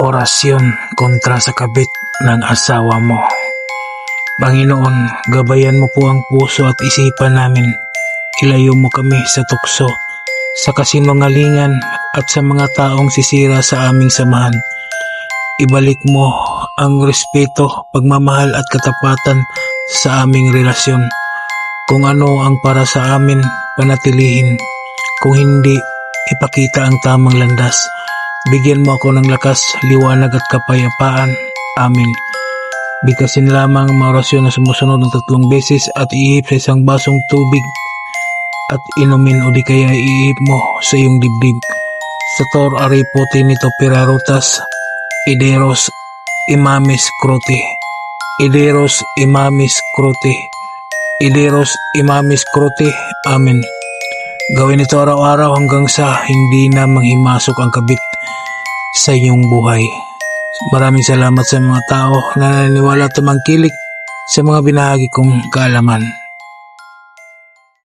Orasyon kontra sa kabit ng asawa mo. Panginoon, gabayan mo po ang puso at isipan namin. Ilayo mo kami sa tukso, sa kasinungalingan at sa mga taong sisira sa aming samahan. Ibalik mo ang respeto, pagmamahal at katapatan sa aming relasyon. Kung ano ang para sa amin, panatilihin. Kung hindi, ipakita ang tamang landas. Bigyan mo ako ng lakas, liwanag at kapayapaan. Amin. Bigkasin lamang ang mga orasyon na sumusunod ng tatlong beses at iihip sa isang basong tubig at inumin o di kaya iihip mo sa iyong dibdib. Sa Tor Aripo Tinito Pirarutas, Ideros Imamis Cruti. Ideros Imamis Cruti. Ideros Imamis Cruti. Amen. Gawin ito araw-araw hanggang sa hindi na manghimasok ang kabit sa iyong buhay. Maraming salamat sa mga tao na naniniwala at tumangkilik sa mga binahagi kong kaalaman.